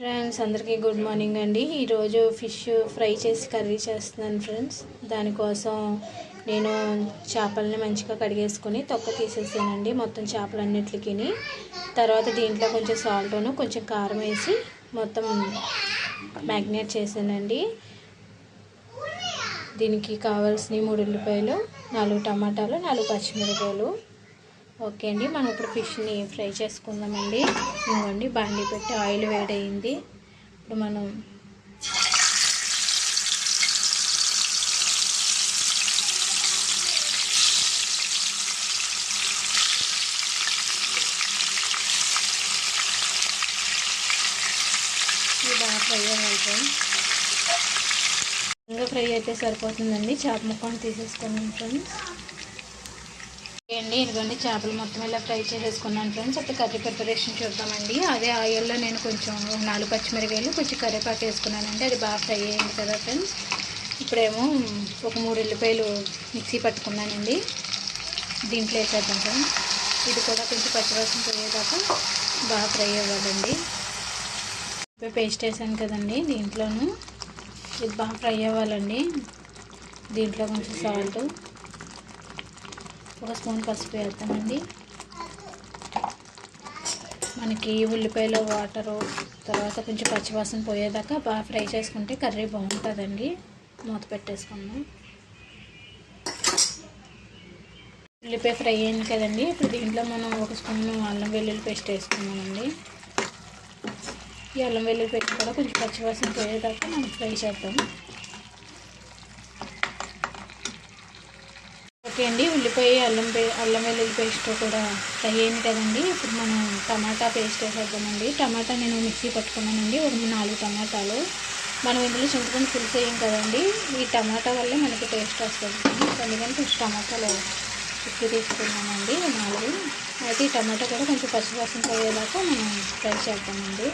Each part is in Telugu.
ఫ్రెండ్స్ అందరికీ గుడ్ మార్నింగ్ అండి. ఈరోజు ఫిష్ ఫ్రై చేసి కర్రీ చేస్తున్నాను ఫ్రెండ్స్ దానికోసం నేను చేపలని మంచిగా కడిగేసుకొని తొక్క తీసేసానండి. మొత్తం చేపలన్నిటికి తర్వాత దీంట్లో కొంచెం సాల్ట్ను కొంచెం కారం వేసి మొత్తం మ్యాగ్నేట్ చేశానండి. దీనికి కావాల్సిన మూడు ఉల్లిపాయలు నాలుగు టమాటాలు నాలుగు పచ్చిమిరపాయలు ఓకే అండి మనం ఇప్పుడు ఫిష్ని ఫ్రై చేసుకుందామండి. ఇవ్వండి బాండి పెట్టి ఆయిల్ వేడయింది. ఇప్పుడు మనం బాగా ఫ్రై అవ్వాలి ఇంకా ఫ్రై అయితే సరిపోతుందండి. చేప ముక్కను తీసేసుకున్నాం ఫ్రెండ్స్. అండి ఇదిగోండి చేపలు మొత్తం ఇలా ఫ్రై చేసేసుకున్నాను ఫ్రెండ్స్. ఇప్పుడు కర్రీ ప్రిపరేషన్ చూద్దామండి. అదే ఆయిల్లో నేను కొంచెం నాలుగు పచ్చిమిరకాయలు కొంచెం కరివేపాకు వేసుకున్నానండి. అది బాగా ఫ్రై అయింది కదా ఫ్రెండ్స్. ఇప్పుడేమో ఒక మూడు ఎల్లిపాయలు మిక్సీ పట్టుకున్నానండి. దీంట్లో వేసేద్దాం ఫ్రెండ్స్. ఇది కూడా కొంచెం పచ్చివాసన పోయేదాకా బాగా ఫ్రై అవ్వాలండి. ఇప్పుడు పేస్ట్ వేసాను కదండి దీంట్లోనూ. ఇది బాగా ఫ్రై అవ్వాలండి. దీంట్లో కొంచెం సాల్ట్. ఒక స్పూన్ పసుపు వేస్తామండి మనకి ఉల్లిపాయలు వాటరు తర్వాత కొంచెం పచ్చివాసన పోయేదాకా బాగా ఫ్రై చేసుకుంటే కర్రీ బాగుంటుందండి. మూత పెట్టేసుకుందాం. ఉల్లిపాయ ఫ్రై అయింది కదండి. ఇప్పుడు దీంట్లో మనం ఒక స్పూన్ అల్లం వెల్లుల్లి పేస్ట్ వేసుకున్నామండి ఈ అల్లం వెల్లుల్లి పెట్టి కూడా కొంచెం పచ్చివాసన పోయేదాకా మనం ఫ్రై చేద్దాం. ఓకే అండి. ఉల్లిపాయ అల్లం పే అల్లం వెల్లుల్లి పేస్ట్ కూడా ఫ్రై అయింది కదండి. ఇప్పుడు మనం టమాటా పేస్ట్ వేసేద్దామండి. టమాటా నేను మిక్సీ పట్టుకున్నానండి. ఒక నాలుగు టమాటాలు. మనం ఇందులో చింతపండు పులుసు వేయం కదండి. ఈ టమాటా వల్లే మనకి టేస్ట్ వస్తుంది. అందుకని కొంచెం టమాటాలు ఉప్పు తీసుకున్నామండి. నాలుగు. అయితే ఈ టమాటా కూడా కొంచెం పచ్చివాసన పోయేదాకా మనం ఫ్రై చేద్దామండి.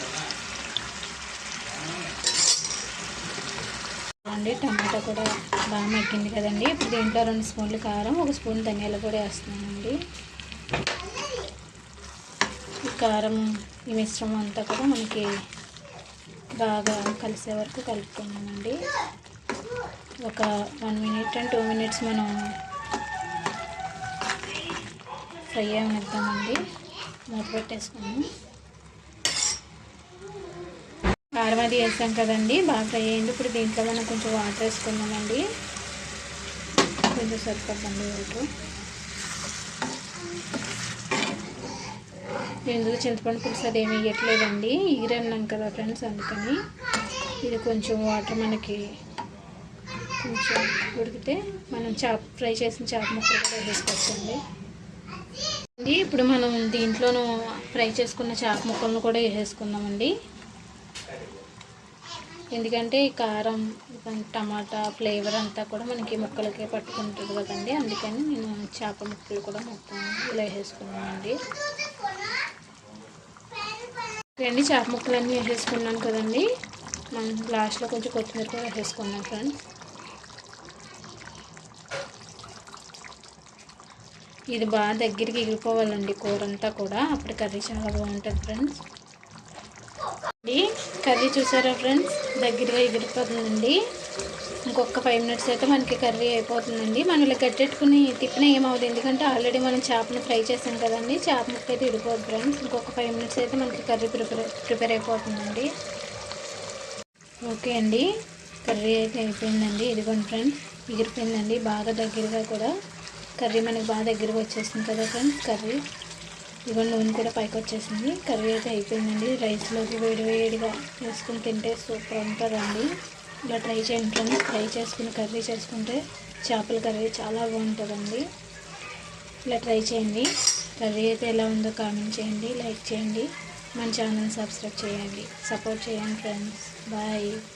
అండి. టమాటా కూడా బాగా మగ్గింది కదండి. ఇప్పుడు దీంట్లో రెండు స్పూన్లు కారం ఒక స్పూన్ ధనియాలు కూడా వేస్తున్నానండి. ఈ కారం ఈ మిశ్రమం అంతా కూడా మనకి బాగా కలిసే వరకు కలుపుకున్నామండి ఒక one minute and two minutes మనం ఫ్రై అవనిద్దామండి మూత పెట్టేసుకున్నాము కారం అది వేసాం కదండి బాగా ఫ్రై అయ్యింది ఇప్పుడు దీంట్లో మనం కొంచెం వాటర్ వేసుకుందామండి. కొంచెం సరిపోద్దండి వాటర్ ఎందుకు చింతపండు పులుసు అది ఏమి వేయట్లేదండి. ఈరన్నాం కదా ఫ్రెండ్స్ అందుకని ఇది కొంచెం వాటర్ మనకి కొంచెం ఉడికితే మనం చేప ఫ్రై చేసిన చేప ముక్కలు కూడా వేసుకోవచ్చండి ఇప్పుడు మనం దీంట్లోనూ ఫ్రై చేసుకున్న చేప ముక్కలను కూడా వేసేసుకుందామండి. ఎందుకంటే ఈ కారం టమాటా ఫ్లేవర్ అంతా కూడా మనకి ముక్కలకే పట్టుకుంటుంది కదండి. అందుకని నేను చేప ముక్కలు కూడా మొత్తం ఇలా వేసుకున్నానండి రెండు చేప ముక్కలన్నీ వేసేసుకున్నాను కదండి. మనం లాస్ట్లో కొంచెం కొత్తిమీర కూడా వేసేసుకున్నాం ఫ్రెండ్స్. ఇది బాగా దగ్గరికి ఎగిరిపోవాలండి కూర అంతా కూడా. అప్పుడు కర్రీ చాలా బాగుంటుంది ఫ్రెండ్స్. కర్రీ చూసారా ఫ్రెండ్స్? దగ్గరగా ఎగిరిపోతుందండి. ఇంకొక ఫైవ్ మినిట్స్ అయితే మనకి కర్రీ అయిపోతుందండి. మనం ఇలా గట్టెట్టుకుని తిప్పిన ఏమవుతుంది ఎందుకంటే ఆల్రెడీ మనం చేపను ఫ్రై చేసాం కదండి. చేప ముక్క అయితే ఇడిపోదు ఫ్రెండ్స్. ఇంకొక ఫైవ్ మినిట్స్ అయితే మనకి కర్రీ ప్రిపేర్ ప్రిపేర్ అయిపోతుందండి. ఓకే అండి. కర్రీ అయితే అయిపోయిందండి. ఇదిగోండి ఫ్రెండ్స్. ఎగిరిపోయిందండి. బాగా దగ్గరగా కూడా. కర్రీ మనకి బాగా దగ్గరగా వచ్చేసింది కదా ఫ్రెండ్స్ కర్రీ. ఇవన్నీ నూనె కూడా పైకి వచ్చేసింది కర్రీ అయితే అయిపోయిందండి. రైస్లోకి వేడి వేడిగా వేసుకుని తింటే సూపర్ ఉంటుందండి. ఇలా ట్రై చేయండి ఫ్రై చేసుకుని కర్రీ చేసుకుంటే చేపల కర్రీ చాలా బాగుంటుందండి. ఇలా ట్రై చేయండి. కర్రీ అయితే ఎలా ఉందో కామెంట్ చేయండి. లైక్ చేయండి. మన ఛానల్ సబ్స్క్రైబ్ చేయండి. సపోర్ట్ చేయండి ఫ్రెండ్స్. బాయ్.